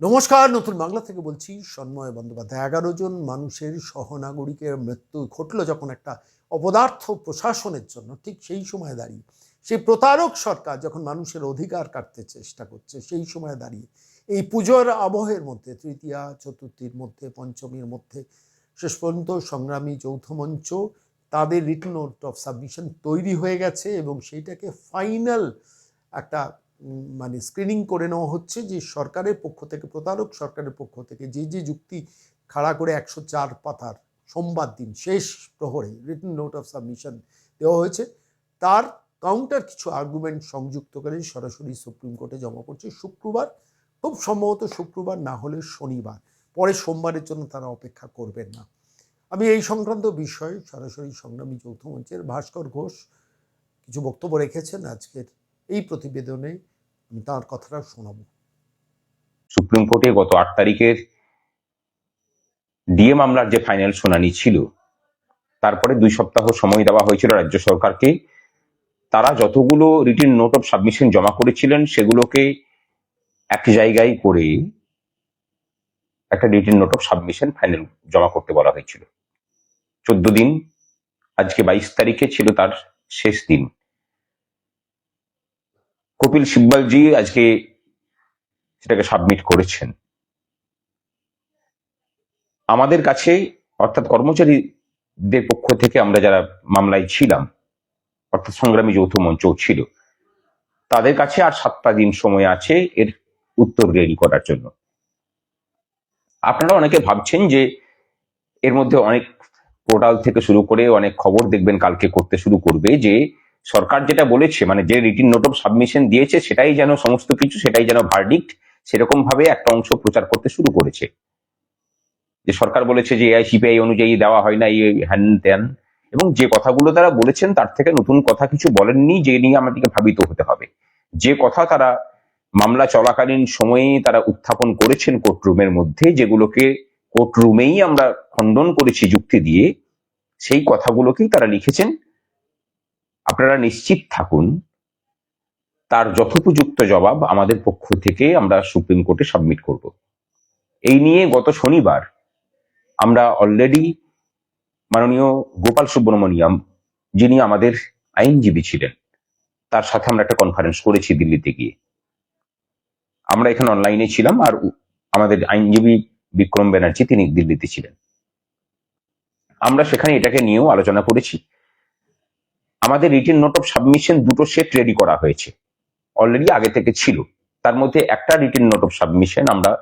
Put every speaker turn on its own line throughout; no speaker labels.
নমস্কার, নতুন বাংলা থেকে বলছি, সন্ময় বন্দ্যোপাধ্যায়। এগারো জন মানুষের সহনাগরিকের মৃত্যু ঘটলো যখন একটা অপদার্থ প্রশাসনের জন্য। ঠিক সেই সময় দাঁড়িয়ে, সেই প্রতারক সরকার যখন মানুষের অধিকার কাটতে চেষ্টা করছে, সেই সময় দাঁড়িয়ে, এই পুজোর আবহের মধ্যে, তৃতীয়া, চতুর্থীর মধ্যে, পঞ্চমীর মধ্যে, শেষ পর্যন্ত সংগ্রামী যৌথ মঞ্চ, তাদের রিটার্ন নোট অফ সাবমিশন তৈরি হয়ে গেছে এবং সেইটাকে ফাইনাল একটা মানে স্ক্রিনিং করে নেওয়া হচ্ছে যে সরকারের পক্ষ থেকে, প্রতারক সরকারের পক্ষ থেকে যে যে যুক্তি খাড়া করে একশো চার পাতার সোমবার দিন, শেষ প্রহরে রিটার্ন নোট অফ সাবমিশন দেওয়া হয়েছে, তার কাউন্টার কিছু আর্গুমেন্ট সংযুক্ত করে সরাসরি সুপ্রিম কোর্টে জমা করছে শুক্রবার, খুব সম্ভবত শুক্রবার না হলে শনিবার, পরে সোমবারের জন্য তারা অপেক্ষা করবেন না। আমি এই সংক্রান্ত বিষয়ে সরাসরি সংগ্রামী যৌথ মঞ্চের ভাস্কর ঘোষ কিছু বক্তব্য রেখেছেন। আজকের এই প্রতিবেদনে আমি তার কথাটা শোনাবো।
সুপ্রিম কোর্টে গত আট তারিখের ডিএ মামলার যে ফাইনাল শুনানি ছিল, তারপরে দুই সপ্তাহ সময় দেওয়া হয়েছিল রাজ্য সরকারকে। তারা যতগুলো রিটিন নোট অফ সাবমিশন জমা করেছিলেন, সেগুলোকে এক জায়গায় করে একটা written note of submission final জমা করতে বলা হয়েছিল। চোদ্দ দিন, আজকে বাইশ তারিখে ছিল তার শেষ দিন। কপিল সিব্বালজি আজকে সেটাকে সাবমিট করেছেন। আমাদের কাছে, অর্থাৎ কর্মচারীদের পক্ষ থেকে আমরা যারা মামলায় ছিলাম, অর্থাৎ সংগ্রামী যৌথ মঞ্চ ছিল, তাদের কাছে আর সাতটা দিন সময় আছে এর উত্তর রেডি করার জন্য। আপনারা অনেকে ভাবছেন যে এর মধ্যে অনেক পোর্টাল থেকে শুরু করে অনেক খবর দেখবেন কালকে করতে শুরু করবে যে সরকার যেটা বলেছে মানে যে রিটিন নোট অফ সাবমিশন দিয়েছে, সেটাই যেন সমস্ত কিছু, সেটাই যেন ভার্ডিক্ট সেরকম ভাবে একটা অংশ প্রচার করতে শুরু করেছে। যে সরকার বলেছে যে এআই, সিপিআই অনুযায়ী দেওয়া হয় না, এই হ্যান ত্যান এবং যে কথাগুলো তারা বলেছেন, তার থেকে নতুন কথা কিছু বলেননি, যে নিয়ে আমাদেরকে ভাবিত হতে হবে। যে কথা তারা মামলা চলাকালীন সময়ে তারা উত্থাপন করেছেন কোর্টরুমের মধ্যে, যেগুলোকে কোর্টরুমেই আমরা খণ্ডন করেছি যুক্তি দিয়ে, সেই কথাগুলোকেই তারা লিখেছেন। আপনারা নিশ্চিত থাকুন, তার যথোপযুক্ত জবাব আমাদের পক্ষ থেকে আমরা সুপ্রিম কোর্টে সাবমিট করব। এই নিয়ে গত শনিবার আমরা অলরেডি মাননীয় গোপাল সুব্রমণিয়াম, যিনি আমাদের আইনজীবী ছিলেন, তার সাথে আমরা একটা কনফারেন্স করেছি দিল্লিতে গিয়ে। আমরা এখানে অনলাইনে ছিলাম আর আমাদের আইনজীবী বিক্রম ব্যানার্জি তিনি দিল্লিতে ছিলেন। আমরা সেখানে এটাকে নিয়েও আলোচনা করেছি। আমাদের রিটেন নোট অফ সাবমিশন দুটো সেট রেডি করা হয়েছে। অলরেডি আগে থেকে ছিল। তার মধ্যে একটা রিটেন নোট অফ সাবমিশন আমরা,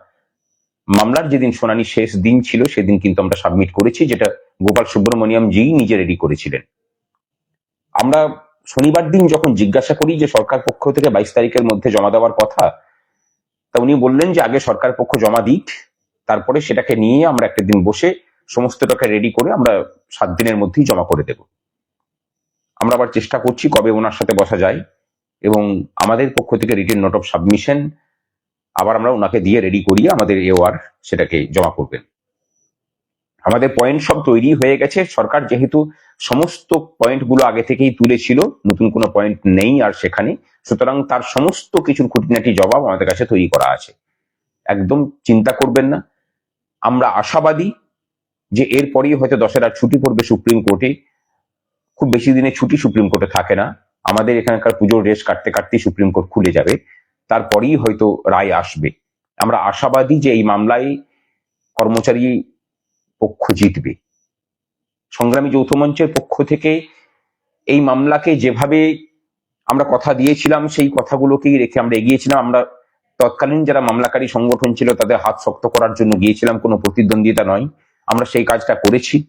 মামলার যেদিন শুনানি শেষ দিন ছিল, সেদিন কিন্তু আমরা সাবমিট করেছি, যেটা গোপাল সুব্রমণিয়াম জি নিজে রেডি করেছিলেন। আমরা শনিবার দিন যখন জিজ্ঞাসা করি যে সরকার পক্ষ থেকে বাইশ তারিখের মধ্যে জমা দেওয়ার কথা, তা উনি বললেন যে আগে সরকার পক্ষ জমা দিক, তারপরে সেটাকে নিয়ে আমরা একটা দিন বসে সমস্তটাকে রেডি করে আমরা সাত দিনের মধ্যেই জমা করে দেব। আমরা আবার চেষ্টা করছি কবে ওনার সাথে বসা যায়। এবং আমাদের পক্ষ থেকে রিটেন নোট অফ সাবমিশন আবার আমরা ওনাকে দিয়ে রেডি করিয়ে আমাদের এওয়ার সেটাকে জমা করবেন। আমাদের পয়েন্ট সব তৈরি হয়ে গেছে। সরকার যেহেতু সমস্ত পয়েন্টগুলো আগে থেকেই তুলেছিল, নতুন কোনো পয়েন্ট নেই আর সেখানে, সুতরাং তার সমস্ত কিছুর খুঁটিনাটি জবাব আমাদের কাছে তৈরি করা আছে। একদম চিন্তা করবেন না। আমরা আশাবাদী যে এরপরেই হয়তো দশেরা ছুটি পড়বে সুপ্রিম কোর্টে খুব বেশি দিনে ছুটি সুপ্রিম কোর্টে থাকে না। আমাদের এখানকার পুজোর রেস কাটতে কাটতেই সুপ্রিম কোর্ট খুলে যাবে। তারপরেই হয়তো রায় আসবে। আমরা আশাবাদী যে এই মামলায় কর্মচারী পক্ষ জিতবে। সংগ্রামী যৌথ মঞ্চের পক্ষ থেকে এই মামলাকে যেভাবে আমরা কথা দিয়েছিলাম, সেই কথাগুলোকেই রেখে আমরা এগিয়েছিলাম। আমরা তৎকালীন যারা মামলাকারী সংগঠন ছিল, তাদের হাত শক্ত করার জন্য গিয়েছিলাম। কোনো প্রতিদ্বন্দ্বিতা নয়। আমরা সেই কাজটা করেছি।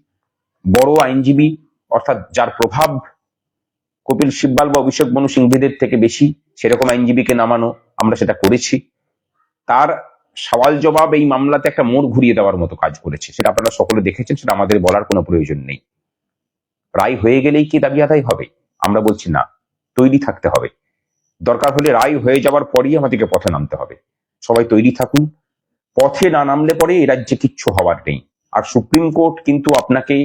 বড় আইনজীবী অর্থাৎ যার প্রভাব কপিল সিব্বাল বা অভিষেক মনু সিংভিদের থেকে বেশি, সেরকম আইনজীবীকে নামানো আমরা সেটা করেছি। তার সওয়াল জবাব এই মামলাতে একটা মোড় ঘুরিয়ে দেওয়ার মতো কাজ করেছে। সেটা আপনারা সকলে দেখেছেন, সেটা আমাদের বলার কোনো প্রয়োজন নেই। রায় হয়ে গেলেই কি দাবি আদায় হবে? আমরা বলছি না, তৈরি থাকতে হবে। দরকার হলে রায় হয়ে যাওয়ার পরই আমাদেরকে পথে নামতে হবে। সবাই তৈরি থাকুন। পথে না নামলে পরে এ রাজ্যে কিচ্ছু হওয়ার নেই। আর সুপ্রিম কোর্ট কিন্তু আপনাকে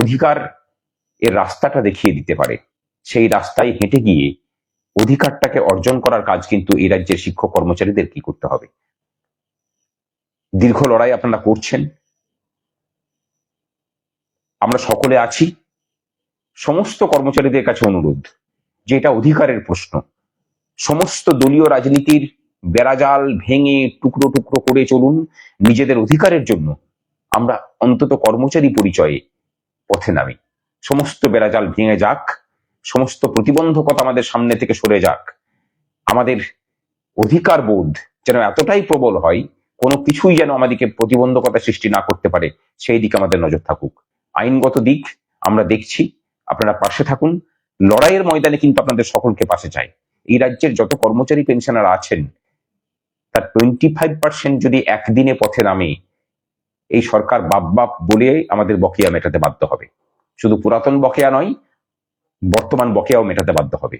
অধিকার এর রাস্তাটা দেখিয়ে দিতে পারে। সেই রাস্তায় হেঁটে গিয়ে অধিকারটাকে অর্জন করার কাজ কিন্তু এই রাজ্যের শিক্ষক কর্মচারীদের কি করতে হবে? দীর্ঘ লড়াই আপনারা করছেন। আমরা সকলে আছি। সমস্ত কর্মচারীদের কাছে অনুরোধ, যে এটা অধিকারের প্রশ্ন। সমস্ত দলীয় রাজনীতির বেড়াজাল ভেঙে টুকরো টুকরো করে চলুন। নিজেদের অধিকারের জন্য আমরা অন্তত কর্মচারী পরিচয়ে পথে নামি। সমস্ত বেড়াজাল ভেঙে যাক, সমস্ত প্রতিবন্ধকতা আমাদের সামনে থেকে সরে যাক। আমাদের অধিকার বোধ যেন এতটাই প্রবল হয়, কোনো কিছুই যেন আমাদেরকে প্রতিবন্ধকতা সৃষ্টি না করতে পারে, সেই দিকে আমাদের নজর থাকুক। আইনগত দিক আমরা দেখছি, আপনারা পাশে থাকুন। লড়াইয়ের ময়দানে কিন্তু আপনাদের সকলকে পাশে চাই। এই রাজ্যের যত কর্মচারী পেনশনার আছেন, তার টোয়েন্টি ফাইভ পার্সেন্ট যদি একদিনে পথে নামে, এই সরকার বাপ বাপ বলে আমাদের বকেয়া মেটাতে বাধ্য হবে। শুধু পুরাতন বকেয়া নয়, বর্তমান বকেয়াও মেটাতে বাধ্য হবে।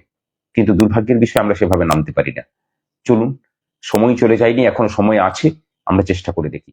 কিন্তু দুর্ভাগ্যের বিষয়ে আমরা সেভাবে নামতে পারি না। চলুন সময় চলে যায়নি, এখন সময় আছে, আমরা চেষ্টা করে দেখি।